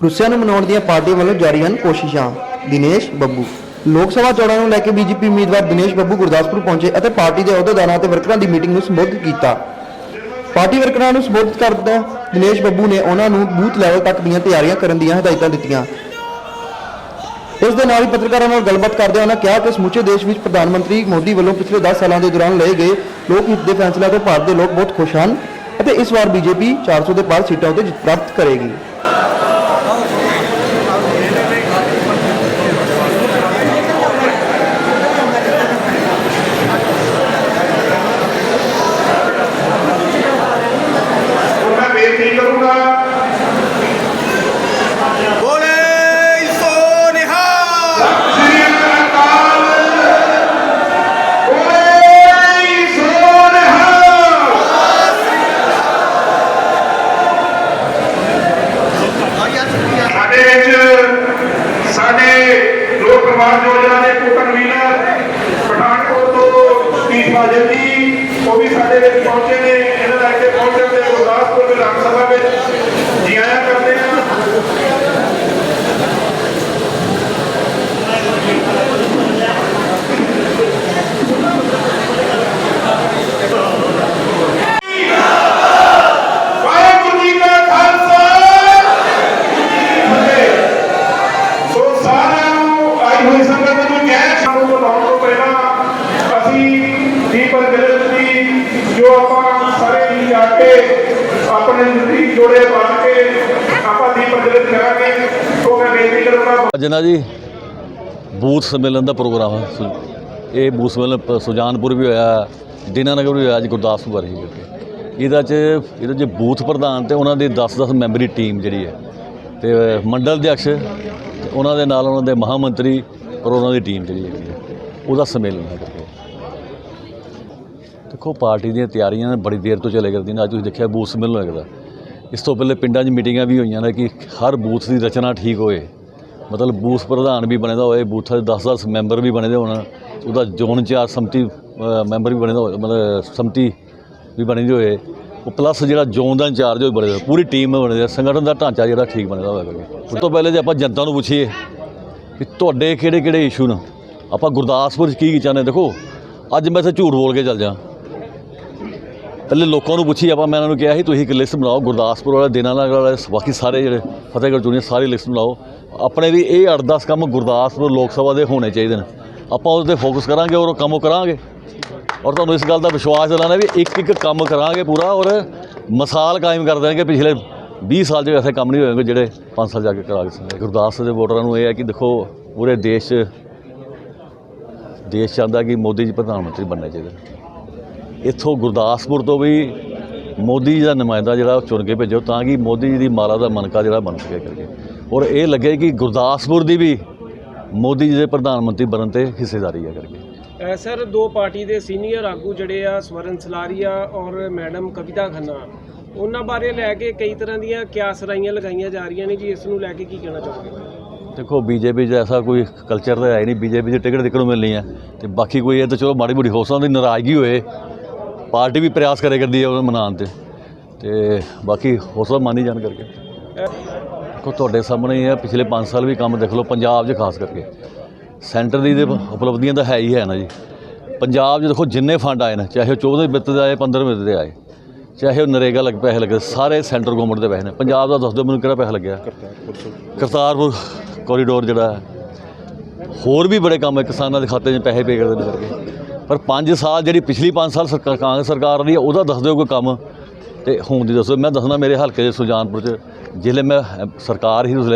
ਰੁੱਸਿਆ ਨੂੰ ਮਨਾਉਣ ਦੀਆਂ ਪਾਰਟੀ ਵੱਲੋਂ ਜਾਰੀ ਹਨ ਕੋਸ਼ਿਸ਼ਾਂ। ਦਿਨੇਸ਼ ਬੱਬੂ। ਲੋਕ ਸਭਾ ਚੋਣਾਂ ਨੂੰ ਲੈ ਕੇ ਬੀਜੇਪੀ ਉਮੀਦਵਾਰ ਦਿਨੇਸ਼ ਬੱਬੂ ਗੁਰਦਾਸਪੁਰ ਪਹੁੰਚੇ ਅਤੇ ਪਾਰਟੀ ਦੇ ਅਹੁਦੇਦਾਰਾਂ ਅਤੇ ਵਰਕਰਾਂ ਦੀ ਮੀਟਿੰਗ ਨੂੰ ਸੰਬੋਧਿਤ ਕੀਤਾ। ਪਾਰਟੀ ਵਰਕਰਾਂ ਨੂੰ ਸੰਬੋਧਿਤ ਕਰਦਿਆਂ ਦਿਨੇਸ਼ ਬੱਬੂ ਨੇ ਉਹਨਾਂ ਨੂੰ ਬੂਥ ਲੈਵਲ ਤੱਕ ਦੀਆਂ ਤਿਆਰੀਆਂ ਕਰਨ ਦੀਆਂ ਹਦਾਇਤਾਂ ਦਿੱਤੀਆਂ। ਇਸ ਦੇ ਨਾਲ ਹੀ ਪੱਤਰਕਾਰਾਂ ਨਾਲ ਗੱਲਬਾਤ ਕਰਦਿਆਂ ਉਹਨਾਂ ਕਿਹਾ ਕਿ ਸਮੁੱਚੇ ਦੇਸ਼ ਵਿੱਚ ਪ੍ਰਧਾਨ ਮੰਤਰੀ ਮੋਦੀ ਵੱਲੋਂ ਪਿਛਲੇ 10 ਸਾਲਾਂ ਦੇ ਦੌਰਾਨ ਲਏ ਗਏ ਲੋਕ ਹਿੱਤ ਦੇ ਫੈਸਲਿਆਂ ਤੋਂ ਭਾਰਤ ਦੇ ਲੋਕ ਬਹੁਤ ਖੁਸ਼ ਹਨ ਅਤੇ ਇਸ ਵਾਰ ਬੀਜੇਪੀ 400 ਦੇ ਪਾਰ ਸੀਟਾਂ ਉੱਤੇ ਜਿੱਤ ਪ੍ਰਾਪਤ ਕਰੇਗੀ ਹੁਣ ਮੈਂ ਬੇਨਤੀ ਕਰੂੰਗਾ ਬੋਲੇ ਸੋ ਨਿਹਾਲ ਸ੍ਰੀ ਅਕਾਲ ਓਏ ਸੋਨਹਾ ਸਾਡੇ ਵਿੱਚ ਸਾਡੇ ਲੋਕ ਪ੍ਰਵਾਨ ਯੋਜਨਾ ਦੇ ਕੋ ਕਨਵੀਨਰ ਪਠਾਨਕੋਟ ਤੋਂ ਤੀਸ ਬਾਜਲ ਜੀ ਉਹ ਵੀ ਸਾਡੇ ਵਿੱਚ ਪਹੁੰਚੇ ਨੇ ਇਹਨਾਂ ਦਾ ਇੱਥੇ ਪਹੁੰਚਣ ਤੇ ਗੁਰਦਾਸਪੁਰ ਵਿਧਾਨ ਸਭਾ ਵਿੱਚ ਜੀ ਆਇਆਂ ਕਰਦੇ ਹਾਂ ਵਾਹਿਗੁਰੂ ਜੀ ਕਾ ਖਾਲਸਾ ਫਤਿਹ ਸੋ ਸਾਰਿਆਂ ਨੂੰ ਆਈ ਹੋਈ ਸੰਗਤ ਨੂੰ ਜੈ ਸਾਨੂੰ ਬੁਲਾਉਣ ਤੋਂ ਪਹਿਲਾਂ ਅਸੀਂ ਦੀਪਕ ਜਲਦ ਜੋ ਆਪਾਂ ਸਾਰੇ ਜੀ ਆ ਕੇ ਆਪਣੇ ਨਜ਼ਦੀਕ ਜੋੜੇ ਪਾ ਕੇ ਆਪਾਂ ਦੀਪਕ ਜਲਦ ਕਰਾਂਗੇ। ਸੋ ਮੈਂ ਬੇਨਤੀ ਕਰੂੰਗਾ ਅੱਜ ਨਾ ਜੀ ਬੂਥ ਸੰਮੇਲਨ ਦਾ ਪ੍ਰੋਗਰਾਮ ਹੈ ਇਹ ਬੂਥ ਸੰਮੇਲਨ ਸੁਜਾਨਪੁਰ ਵੀ ਹੋਇਆ, ਦੀਨਾਨਗਰ ਵੀ ਹੋਇਆ, ਅੱਜ ਗੁਰਦਾਸਪੁਰ ਰਹੀ ਕਰਕੇ ਇਹਦਾ ਚ ਇਹਦੇ ਚ ਬੂਥ ਪ੍ਰਧਾਨ ਤੇ ਉਹਨਾਂ ਦੀ 10-10 ਮੈਂਬਰੀ ਟੀਮ ਜਿਹੜੀ ਹੈ। ਤੇ ਮੰਡਲ ਅਧਿਕਸ਼ ਤੇ ਉਹਨਾਂ ਦੇ ਨਾਲ ਉਹਨਾਂ ਦੇ ਮਹਾਮੰਤਰੀ ਔਰ ਉਹਨਾਂ ਦੀ ਟੀਮ ਜਿਹੜੀ ਹੈਗੀ ਹੈ। ਉਹਦਾ ਸੰਮੇਲਨ ਹੈ ਦੇਖੋ, ਪਾਰਟੀ ਦੀਆਂ ਤਿਆਰੀਆਂ ਬੜੀ ਦੇਰ ਤੋਂ ਚੱਲੇ ਕਰਦੀਆਂ ਨੇ। ਅੱਜ ਤੁਸੀਂ ਦੇਖਿਆ, ਬੂਥ ਸੰਮੇਲਨ ਹੋਇਆ ਕਰਦਾ। ਇਸ ਤੋਂ ਪਹਿਲੇ ਪਿੰਡਾਂ 'ਚ ਮੀਟਿੰਗਾਂ ਵੀ ਹੋਈਆਂ ਨੇ ਕਿ ਹਰ ਬੂਥ ਦੀ ਰਚਨਾ ਠੀਕ ਹੋਏ। ਮਤਲਬ ਬੂਥ ਪ੍ਰਧਾਨ ਵੀ ਬਣੇਦਾ ਹੋਏ, ਬੂਥਾਂ ਦੇ 10-10 ਮੈਂਬਰ ਵੀ ਬਣੇਦੇ ਹੋਣ। ਉਹਦਾ ਜ਼ੋਨ ਚਾਰ ਸੰਮਤੀ ਮੈਂਬਰ ਵੀ ਬਣੇਦਾ ਹੋਏ, ਮਤਲਬ ਸੰਮਤੀ ਵੀ ਬਣੀ ਹੋਏ। ਉਹ ਪਲੱਸ ਜਿਹੜਾ ਜ਼ੋਨ ਦਾ ਇੰਚਾਰਜ ਹੋਏ ਬਣੇ ਪੂਰੀ ਟੀਮ ਬਣੇ ਸੰਗਠਨ ਦਾ ਢਾਂਚਾ ਜਿਹੜਾ ਠੀਕ ਬਣੇਦਾ ਕਰਕੇ ਉਸ ਤੋਂ ਪਹਿਲੇ ਜੇ ਆਪਾਂ ਜਨਤਾ ਨੂੰ ਪੁੱਛੀਏ ਕਿ ਤੁਹਾਡੇ ਕਿਹੜੇ ਕਿਹੜੇ ਇਸ਼ੂ ਨੇ? ਆਪਾਂ ਗੁਰਦਾਸਪੁਰ 'ਚ ਕੀ ਕੀ ਚਾਹੁੰਦੇ? ਦੇਖੋ, ਅੱਜ ਮੈਂ ਇੱਥੇ ਝੂਠ ਬੋਲ ਕੇ ਚੱਲ ਜਾ। ਪਹਿਲੇ ਲੋਕਾਂ ਨੂੰ ਪੁੱਛੀ, ਆਪਾਂ ਮੈਂ ਇਹਨਾਂ ਨੂੰ ਕਿਹਾ ਸੀ, ਤੁਸੀਂ ਇੱਕ ਲਿਸਟ ਬਣਾਓ, ਗੁਰਦਾਸਪੁਰ ਵਾਲੇ ਦਿਨਾਂ ਵਾਲਾ ਵਾਲੇ, ਬਾਕੀ ਸਾਰੇ ਜਿਹੜੇ ਫਤਿਹਗੜ੍ਹ ਚੂੜੀਆਂ ਸਾਰੀ ਲਿਸਟ ਬਣਾਓ। ਆਪਣੇ ਵੀ ਇਹ 8-10 ਕੰਮ ਗੁਰਦਾਸਪੁਰ ਲੋਕ ਸਭਾ ਦੇ ਹੋਣੇ ਚਾਹੀਦੇ ਨੇ। ਆਪਾਂ ਉਸ ਤੇ ਫੋਕਸ ਕਰਾਂਗੇ ਔਰ ਉਹ ਕੰਮ ਉਹ ਕਰਾਂਗੇ। ਔਰ ਤੁਹਾਨੂੰ ਇਸ ਗੱਲ ਦਾ ਵਿਸ਼ਵਾਸ ਦਿਲਾਣਾ ਵੀ ਇੱਕ ਇੱਕ ਕੰਮ ਕਰਾਂਗੇ ਪੂਰਾ ਔਰ ਮਿਸਾਲ ਕਾਇਮ ਕਰ ਦੇਣਗੇ ਪਿਛਲੇ 20 ਸਾਲ 'ਚ ਐਸੇ ਕੰਮ ਨਹੀਂ ਹੋਏਗੇ, ਜਿਹੜੇ 5 ਸਾਲ ਜਾ ਕੇ ਕਰਾ ਕੇ ਸਕਦੇ ਗੁਰਦਾਸਪੁਰ ਦੇ ਵੋਟਰਾਂ ਨੂੰ ਇਹ ਹੈ ਕਿ ਦੇਖੋ, ਪੂਰੇ ਦੇਸ਼ 'ਚ, ਦੇਸ਼ ਚਾਹੁੰਦਾ ਕਿ ਮੋਦੀ ਜੀ ਪ੍ਰਧਾਨ ਮੰਤਰੀ ਬਣਨੇ ਚਾਹੀਦੇ ਨੇ। ਇੱਥੋਂ ਗੁਰਦਾਸਪੁਰ ਤੋਂ ਵੀ ਮੋਦੀ ਜੀ ਦਾ ਨੁਮਾਇੰਦਾ ਜਿਹੜਾ ਚੁਣ ਕੇ ਭੇਜੋ ਤਾਂ ਕਿ ਮੋਦੀ ਜੀ ਦੀ ਮਾਲਾ ਦਾ ਮਨਕਾ ਜਿਹੜਾ ਬਣ ਸਕੇ ਕਰਕੇ ਔਰ ਇਹ ਲੱਗੇ ਕਿ ਗੁਰਦਾਸਪੁਰ ਦੀ ਵੀ ਮੋਦੀ ਜੀ ਦੇ ਪ੍ਰਧਾਨ ਮੰਤਰੀ ਬਣਨ ਤੇ ਹਿੱਸੇਦਾਰੀ ਹੈ ਕਰਕੇ। ਸਰ ਦੋ ਪਾਰਟੀ ਦੇ ਸੀਨੀਅਰ ਆਗੂ ਜਿਹੜੇ ਆ ਸਵਰਨ ਸਲਾਰੀਆ ਔਰ ਮੈਡਮ ਕਵਿਤਾ ਖੰਨਾ ਉਹਨਾਂ ਬਾਰੇ ਲੈ ਕੇ ਕਈ ਤਰ੍ਹਾਂ ਦੀਆਂ ਕਿਆਸਰਾਈਆਂ ਲਗਾਈਆਂ ਜਾ ਰਹੀਆਂ ਨੇ ਜੀ ਇਸ ਨੂੰ ਲੈ ਕੇ ਕੀ ਕਹਿਣਾ ਚਾਹੋਗੇ? ਦੇਖੋ ਬੀਜੇਪੀ 'ਚ ਐਸਾ ਕੋਈ ਕਲਚਰ ਤਾਂ ਹੈ ਨਹੀਂ ਬੀਜੇਪੀ 'ਚ ਟਿਕਟ ਦੇਖਣ ਨੂੰ ਮਿਲਣੀ ਹੈ ਤੇ ਬਾਕੀ ਕੋਈ ਇਹ ਤਾਂ ਚਲੋ ਮਾੜੀ ਮੋਟੀ ਹੋ ਸਕਦੀ ਨਾਰਾਜ਼ਗੀ ਹੋਏ ਪਾਰਟੀ ਵੀ ਪ੍ਰਯਾਸ ਕਰੇ ਕਰਦੀ ਹੈ ਉਹਨੂੰ ਮਨਾਉਣ ਤੇ। ਤੇ ਬਾਕੀ ਹੌਸਲਾ ਮਾਨੀ ਜਾਣ ਕਰਕੇ। ਦੇਖੋ, ਤੁਹਾਡੇ ਸਾਹਮਣੇ ਹੀ ਹੈ, ਪਿਛਲੇ 5 ਸਾਲ ਵੀ ਕੰਮ ਦੇਖ ਲਓ, ਪੰਜਾਬ 'ਚ ਖਾਸ ਕਰਕੇ। ਸੈਂਟਰ ਦੀ ਤੇ ਉਪਲਬਧੀਆਂ ਤਾਂ ਹੈ ਹੀ ਹੈ ਨਾ ਜੀ। ਪੰਜਾਬ 'ਚ ਦੇਖੋ, ਜਿੰਨੇ ਫੰਡ ਆਏ ਨੇ, ਚਾਹੇ ਉਹ 14 ਵਿੱਤ ਦੇ ਆਏ 15 ਵਿੱਤ ਦੇ ਆਏ, ਚਾਹੇ ਉਹ ਨਰੇਗਾ ਲੱਗ ਪੈਸੇ ਲੱਗੇ, ਸਾਰੇ ਸੈਂਟਰ ਗਵਰਨਮੈਂਟ ਦੇ ਪੈਸੇ ਨੇ। ਪੰਜਾਬ ਦਾ ਦੱਸ ਦਿਓ ਮੈਨੂੰ ਕਿਹੜਾ ਪੈਸਾ ਲੱਗਿਆ। ਕਰਤਾਰਪੁਰ ਕੋਰੀਡੋਰ ਜਿਹੜਾ ਹੋਰ ਵੀ ਬੜੇ ਕੰਮ ਹੈ, ਕਿਸਾਨਾਂ ਦੇ ਖਾਤੇ 'ਚ ਪੈਸੇ ਪੇ ਕਰਦੇ ਨੇ ਕਰਕੇ। ਪਰ 5 ਸਾਲ ਜਿਹੜੀ ਪਿਛਲੀ 5 ਸਾਲ ਸਰਕਾਰ ਕਾਂਗਰਸ ਸਰਕਾਰ ਰਹੀ ਹੈ ਉਹਦਾ ਦੱਸ ਦਿਓ ਕੋਈ ਕੰਮ ਤੇ ਹੁਣ ਦੀ ਦੱਸੋ। ਮੈਂ ਦੱਸਣਾ ਮੇਰੇ ਹਲਕੇ ਦੇ ਸੁਜਾਨਪੁਰ 'ਚ, ਜ਼ਿਲ੍ਹੇ ਮੈਂ ਸਰਕਾਰ ਹੀ ਉਸ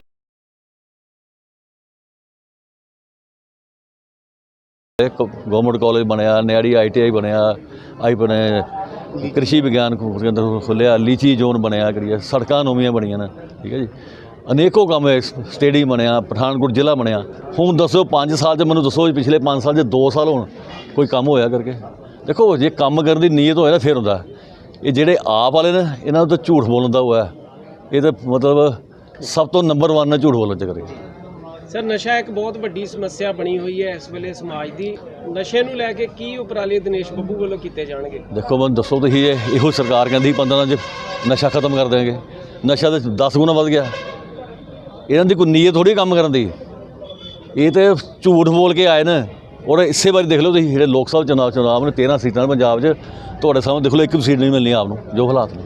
ਇੱਕ ਗਵਰਨਮੈਂਟ ਕਾਲਜ ਬਣਿਆ, ਨਿਆੜੀ ਆਈਟੀਆਈ ਬਣਿਆ, ਆਈ ਬਣੇ ਕ੍ਰਿਸ਼ੀ ਵਿਗਿਆਨ ਕੇਂਦਰ ਖੁੱਲਿਆ ਲੀਚੀ ਜ਼ੋਨ ਬਣਿਆ ਕਰੀਏ ਸੜਕਾਂ ਨਵੀਆਂ ਬਣੀਆਂ ਨੇ, ਠੀਕ ਹੈ ਜੀ। ਅਨੇਕੋ ਕੰਮ ਸਟੇਡੀਅਮ ਬਣਿਆ, ਪਠਾਨਕੋਟ ਜ਼ਿਲ੍ਹਾ ਬਣਿਆ। ਹੁਣ ਦੱਸੋ 5 ਸਾਲ 'ਚ ਮੈਨੂੰ ਦੱਸੋ, ਪਿਛਲੇ 5 ਸਾਲ 'ਚ 2 ਸਾਲ ਹੋਣ ਕੋਈ ਕੰਮ ਹੋਇਆ ਕਰਕੇ? ਦੇਖੋ ਜੇ ਕੰਮ ਕਰਨ ਦੀ ਨੀਅਤ ਹੋਏ ਨਾ ਫਿਰ ਹੁੰਦਾ। ਇਹ ਜਿਹੜੇ ਆਪ ਵਾਲੇ ਨੇ ਇਹਨਾਂ ਨੂੰ ਤਾਂ ਝੂਠ ਬੋਲਣ ਦਾ ਹੋਇਆ ਇਹ ਤਾਂ ਮਤਲਬ ਸਭ ਤੋਂ ਨੰਬਰ 1 ਹੈ ਝੂਠ ਬੋਲਣ ਚ ਕਰੇ। ਸਰ ਨਸ਼ਾ ਇੱਕ ਬਹੁਤ ਵੱਡੀ ਸਮੱਸਿਆ ਬਣੀ ਹੋਈ ਹੈ ਇਸ ਵੇਲੇ ਸਮਾਜ ਦੀ। ਨਸ਼ੇ ਨੂੰ ਲੈ ਕੇ ਕੀ ਉਪਰਾਲੇ ਦਿਨੇਸ਼ ਬੱਬੂ ਵੱਲੋਂ ਕੀਤੇ ਜਾਣਗੇ? ਦੇਖੋ ਮੈਨੂੰ ਦੱਸੋ ਤੁਸੀਂ ਇਹ ਇਹੋ ਸਰਕਾਰ ਕਹਿੰਦੀ 15 ਚ ਨਸ਼ਾ ਖਤਮ ਕਰ ਦੇਣਗੇ ਨਸ਼ਾ ਤਾਂ 10 ਗੁਣਾ ਵੱਧ ਗਿਆ। ਇਹਨਾਂ ਦੀ ਕੋਈ ਨੀਅਤ ਥੋੜੀ ਕੰਮ ਕਰਨ ਦੀ। ਇਹ ਤੇ ਝੂਠ ਬੋਲ ਕੇ ਆਏ ਨੇ। ਔਰ ਇਸੇ ਵਾਰੀ ਦੇਖ ਲਓ ਤੁਸੀਂ, ਜਿਹੜੇ ਲੋਕ ਸਭਾ ਚੁਣਾਵ ਚੁਣਾਵ ਨੇ 13 ਸੀਟਾਂ ਨੇ ਪੰਜਾਬ 'ਚ, ਤੁਹਾਡੇ ਸਾਹਮਣੇ ਦੇਖ ਲਓ ਇੱਕ ਵੀ ਸੀਟ ਨਹੀਂ ਮਿਲਣੀ ਆਪ ਨੂੰ, ਜੋ ਹਾਲਾਤ ਨੇ